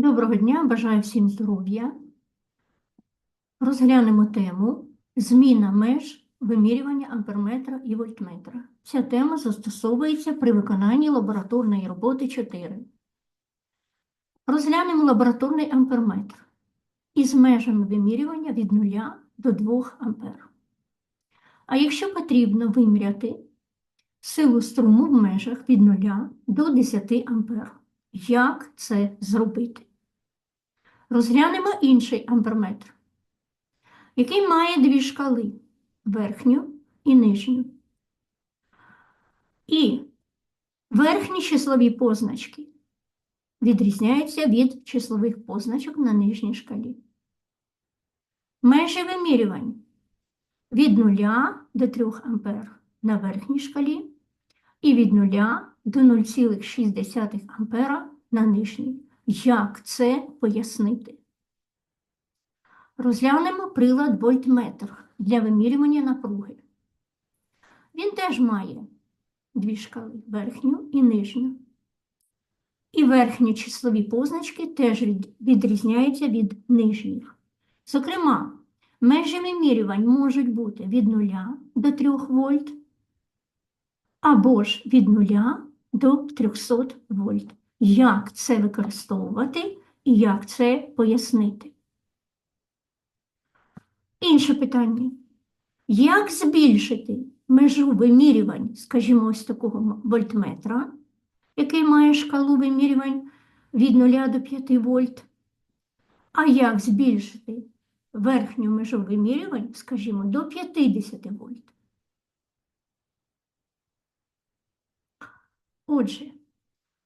Доброго дня, бажаю всім здоров'я. Розглянемо тему зміна меж вимірювання амперметра і вольтметра. Ця тема застосовується при виконанні лабораторної роботи 4. Розглянемо лабораторний амперметр із межами вимірювання від 0 до 2 ампер. А якщо потрібно виміряти силу струму в межах від 0 до 10 ампер, як це зробити? Розглянемо інший амперметр, який має дві шкали верхню і нижню. І верхні числові позначки відрізняються від числових позначок на нижній шкалі. Межі вимірювань від 0 до 3 ампер на верхній шкалі і від 0 до 0,6 ампера на нижній. Як це пояснити? Розглянемо прилад вольтметр для вимірювання напруги. Він теж має дві шкали верхню і нижню. І верхні числові позначки теж відрізняються від нижніх. Зокрема, межі вимірювань можуть бути від 0 до 3 вольт або ж від 0 до 300 вольт як це використовувати і як це пояснити. Інше питання. Як збільшити межу вимірювань, скажімо, ось такого вольтметра, який має шкалу вимірювань від 0 до 5 вольт, а як збільшити верхню межу вимірювань, скажімо, до 50 вольт? Отже,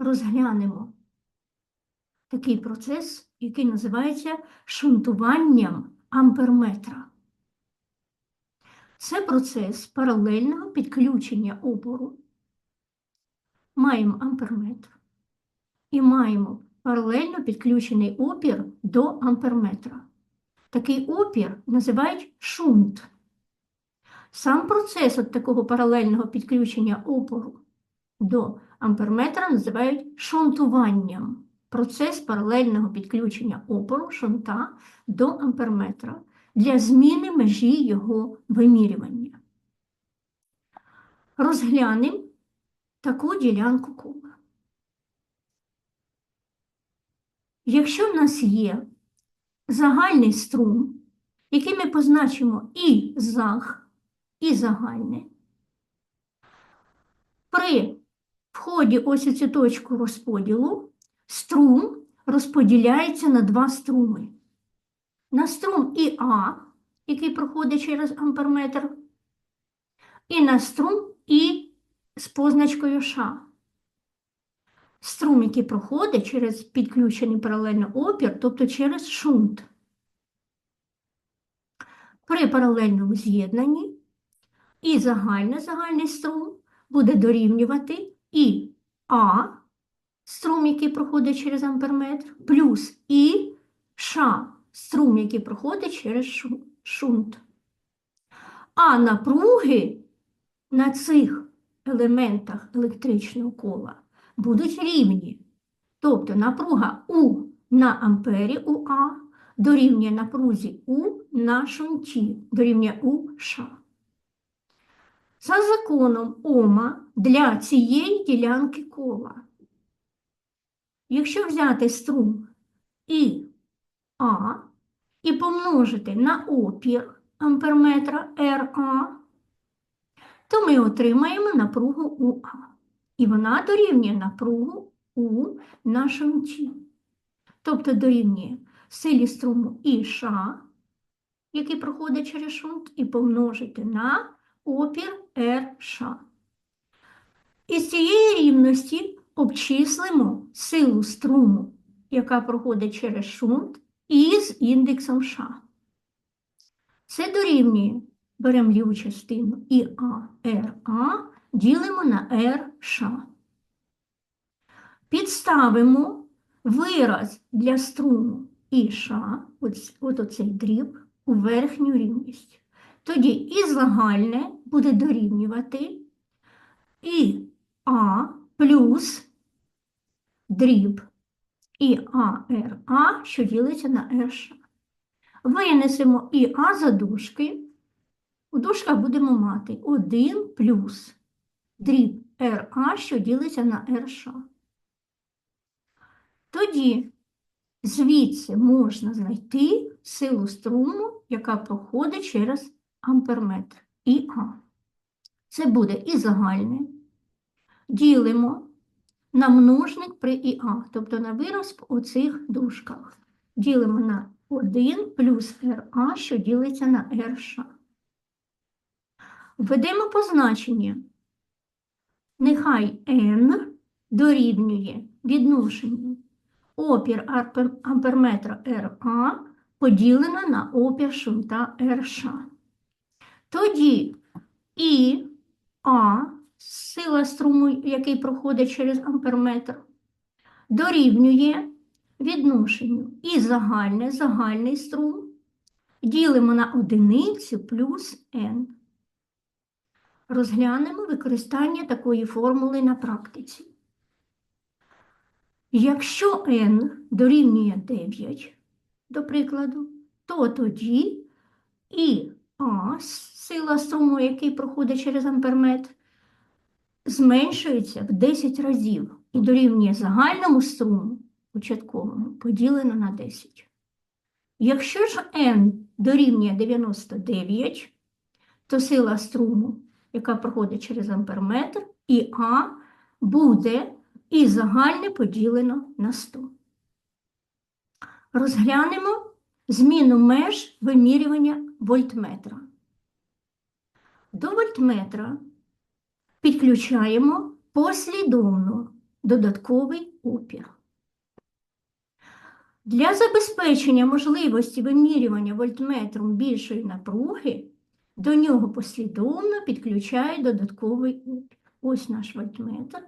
розглянемо такий процес, який називається шунтуванням амперметра. Це процес паралельного підключення опору. Маємо амперметр і маємо паралельно підключений опір до амперметра. Такий опір називають шунт. Сам процес от такого паралельного підключення опору до амперметра називають шунтуванням. Процес паралельного підключення опору шунта до амперметра для зміни межі його вимірювання. Розглянемо таку ділянку кола. Якщо в нас є загальний струм, який ми позначимо і заг, і загальне, при ході ось у цю точку розподілу струм розподіляється на два струми. На струм ІА, який проходить через амперметр, і на струм І з позначкою Ш. Струм, який проходить через підключений паралельно опір, тобто через шунт. При паралельному з'єднанні і загальний загальний струм буде дорівнювати і А, струм, який проходить через амперметр, плюс І Ш, струм, який проходить через шунт. А напруги на цих елементах електричного кола будуть рівні. Тобто напруга У на ампері УА дорівнює напрузі У на шунті, дорівнює У Ш. За законом Ома для цієї ділянки кола. Якщо взяти струм І А і помножити на опір амперметра РА, то ми отримаємо напругу УА. І вона дорівнює напругу У на шунті. Тобто дорівнює силі струму ІШ, який проходить через шунт, і помножити на опір РШ. Із цієї рівності обчислимо силу струму, яка проходить через шунт, із індексом Ш. Це дорівнює, беремо ліву частину ІАРА, ділимо на РШ. Підставимо вираз для струму ІШ, от, от оцей дріб, у верхню рівність. Тоді і загальне буде дорівнювати і А плюс дріб і АРА, що ділиться на РШ. Винесемо і А за дужки. У дужках будемо мати 1 плюс дріб РА, що ділиться на РШ. Тоді звідси можна знайти силу струму, яка проходить через амперметр ІА. Це буде і загальне. Ділимо на множник при ІА, тобто на вираз в оцих дужках. Ділимо на 1 плюс РА, що ділиться на РШ. Введемо позначення. Нехай N дорівнює відношенню опір амперметра РА поділено на опір шунта РШ. Тоді І А, сила струму, який проходить через амперметр, дорівнює відношенню і загальне, загальний струм ділимо на одиницю плюс n. Розглянемо використання такої формули на практиці. Якщо n дорівнює 9, до прикладу, то тоді і А, сила струму, який проходить через амперметр, зменшується в 10 разів і дорівнює загальному струму початковому поділено на 10. Якщо ж n дорівнює 99, то сила струму, яка проходить через амперметр, і А буде і загальне поділено на 100. Розглянемо зміну меж вимірювання вольтметра. До вольтметра підключаємо послідовно додатковий опір. Для забезпечення можливості вимірювання вольтметром більшої напруги до нього послідовно підключають додатковий опір. Ось наш вольтметр.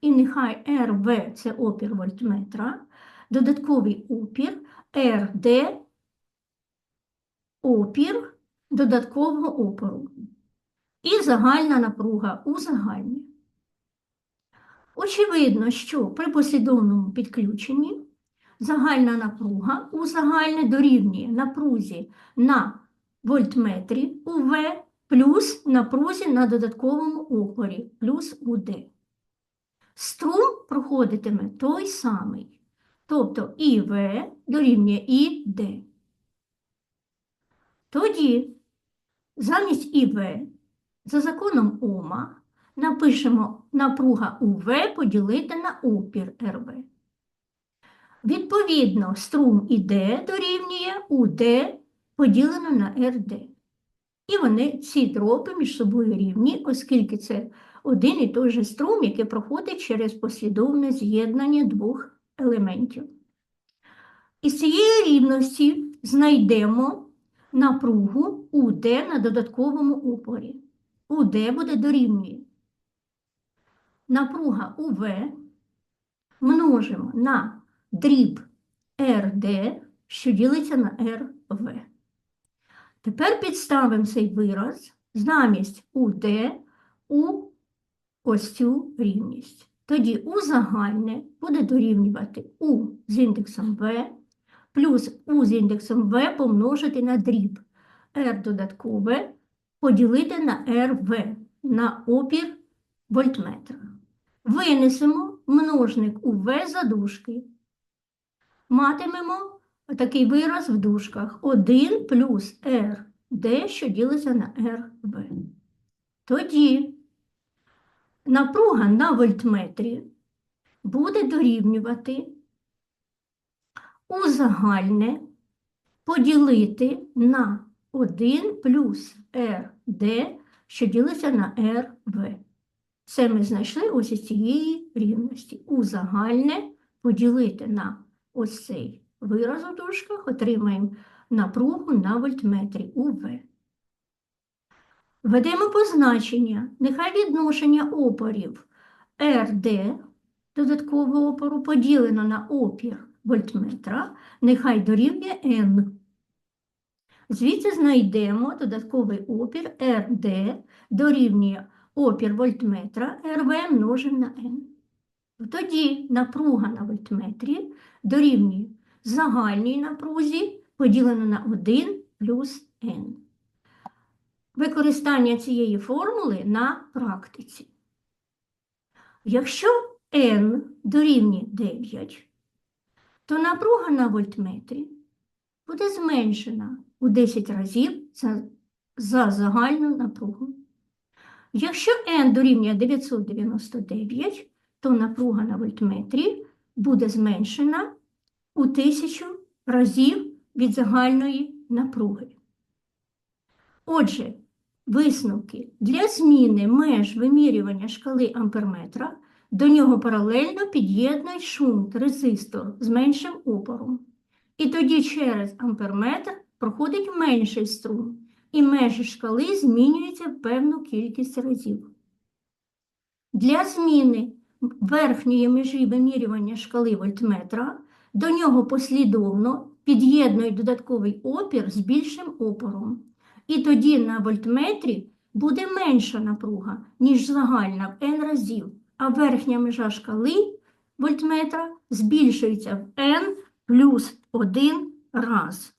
І нехай РВ це опір вольтметра, додатковий опір, РД опір додаткового опору. І загальна напруга узагальнює. Очевидно, що при послідовному підключенні загальна напруга узагальне дорівнює напрузі на вольтметрі УВ плюс напрузі на додатковому опорі плюс УД. Струм проходитиме той самий, тобто ІВ дорівнює ІД. Тоді замість ІВ за законом Ома напишемо напруга УВ поділити на опір РВ. Відповідно, струм ІД дорівнює УД поділено на РД. І вони ці дропи між собою рівні, оскільки це один і той же струм, який проходить через послідовне з'єднання двох елементів. Із цієї рівності знайдемо напругу УД на додатковому опорі. УД буде дорівнює. Напруга УВ множимо на дріб РД, що ділиться на РВ. Тепер підставимо цей вираз замість УД у ось цю рівність. Тоді У загальне буде дорівнювати У з індексом В плюс У з індексом В помножити на дріб R додаткове поділити на РВ на опір вольтметра. Винесемо множник УВ за дужки. Матимемо такий вираз в дужках 1 плюс РД, що ділиться на РВ. Тоді напруга на вольтметрі буде дорівнювати у загальне поділити на 1 плюс РД, що ділиться на РВ. Це ми знайшли ось із цієї рівності. У загальне поділити на ось цей вираз у дужках, отримаємо напругу на вольтметрі УВ. Введемо позначення. Нехай відношення опорів РД додаткового опору поділено на опір вольтметра, нехай дорівнює N. Звідси знайдемо додатковий опір РД дорівнює опір вольтметра РВ множимо на N. Тоді напруга на вольтметрі дорівнює загальній напрузі поділено на 1 плюс n. Використання цієї формули на практиці. Якщо n дорівнює 9, то напруга на вольтметрі буде зменшена у 10 разів за, за загальну напругу. Якщо n дорівнює 999, то напруга на вольтметрі буде зменшена у 1000 разів від загальної напруги. Отже, висновки для зміни меж вимірювання шкали амперметра до нього паралельно під'єднують шунт резистор з меншим опором. І тоді через амперметр проходить менший струм, і межі шкали змінюються певну кількість разів. Для зміни верхньої межі вимірювання шкали вольтметра до нього послідовно під'єднують додатковий опір з більшим опором. І тоді на вольтметрі буде менша напруга, ніж загальна в n разів, а верхня межа шкали вольтметра збільшується в n плюс 1 раз.